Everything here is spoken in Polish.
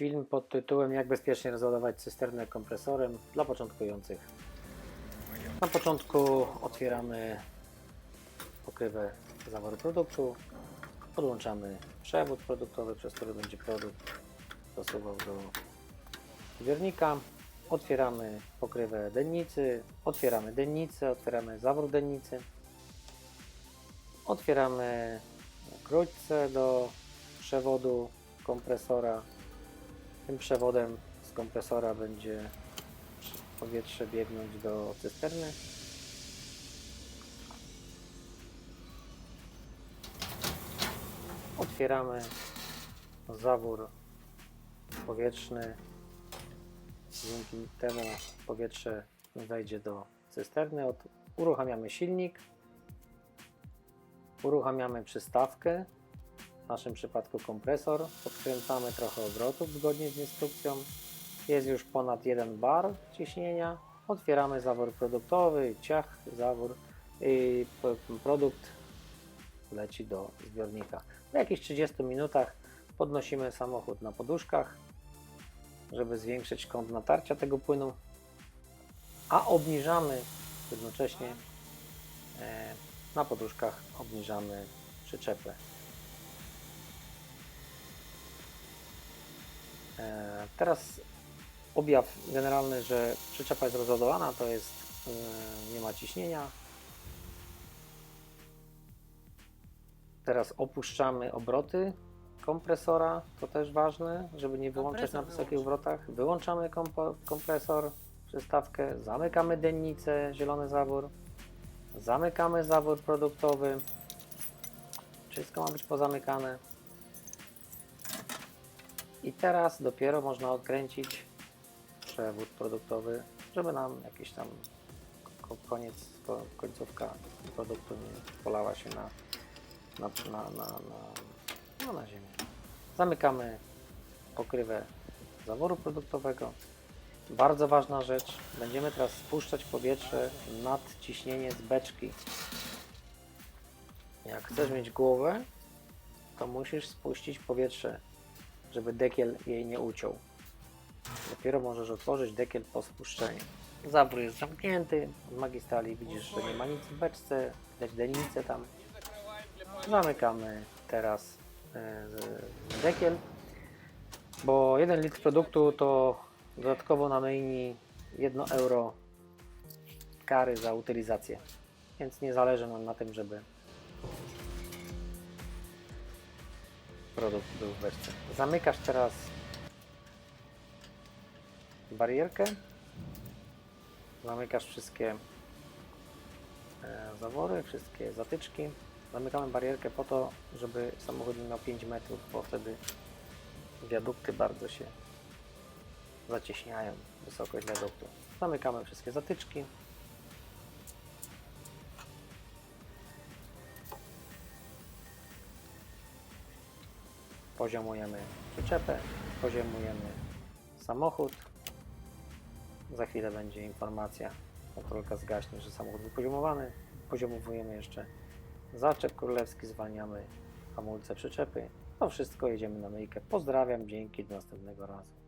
film pod tytułem Jak bezpiecznie rozładować cysternę kompresorem dla początkujących. Na początku otwieramy pokrywę zaworu produktu, podłączamy przewód produktowy, przez który będzie produkt dosuwał do zbiornika. Otwieramy pokrywę dennicy, otwieramy dennicę, otwieramy zawór dennicy. Otwieramy krótce do przewodu kompresora. Tym przewodem z kompresora będzie powietrze biegnąć do cysterny. Otwieramy zawór powietrzny. Dzięki temu powietrze wejdzie do cysterny. Uruchamiamy silnik. Uruchamiamy przystawkę. Naszym przypadku kompresor. Podkręcamy trochę obrotów zgodnie z instrukcją. Jest już ponad 1 bar ciśnienia. Otwieramy zawór produktowy, ciach, zawór i produkt leci do zbiornika. Po jakichś 30 minutach podnosimy samochód na poduszkach, żeby zwiększyć kąt natarcia tego płynu, a obniżamy jednocześnie e, na poduszkach obniżamy przyczepę. Teraz objaw generalny, że przyczepa jest rozładowana, to jest e, nie ma ciśnienia. Teraz opuszczamy obroty kompresora, to też ważne, żeby nie wyłączać na Kompresor wysokich wyłącz. obrotach. Wyłączamy kompresor, przystawkę, zamykamy dennicę, zielony zawór, zamykamy zawór produktowy. Wszystko ma być pozamykane. I teraz dopiero można odkręcić przewód produktowy, żeby nam jakiś tam ko- koniec, ko- końcówka produktu nie polała się na, na, na, na, na, no na ziemię. Zamykamy pokrywę zaworu produktowego. Bardzo ważna rzecz, będziemy teraz spuszczać powietrze nad ciśnienie z beczki. Jak chcesz mieć głowę, to musisz spuścić powietrze, żeby dekiel jej nie uciął. Dopiero możesz otworzyć dekiel po spuszczeniu. Zawór jest zamknięty, z magistrali widzisz, że nie ma nic w beczce, widać dennicę tam. Zamykamy teraz e, dekiel, bo 1 litr produktu to dodatkowo na myjni 1 euro kary za utylizację, więc nie zależy nam na tym, żeby produkt był w beczce. Zamykasz teraz barierkę, zamykasz wszystkie e, zawory, wszystkie zatyczki. Zamykamy barierkę po to, żeby samochód nie miał 5 metrów, bo wtedy wiadukty bardzo się zacieśniają, wysokość wiaduktu. Zamykamy wszystkie zatyczki. Poziomujemy przyczepę, poziomujemy samochód. Za chwilę będzie informacja, kontrolka zgaśnie, że samochód był poziomowany. Poziomowujemy jeszcze zaczep królewski, zwalniamy hamulce przyczepy. To wszystko, jedziemy na myjkę. Pozdrawiam, dzięki, do następnego razu.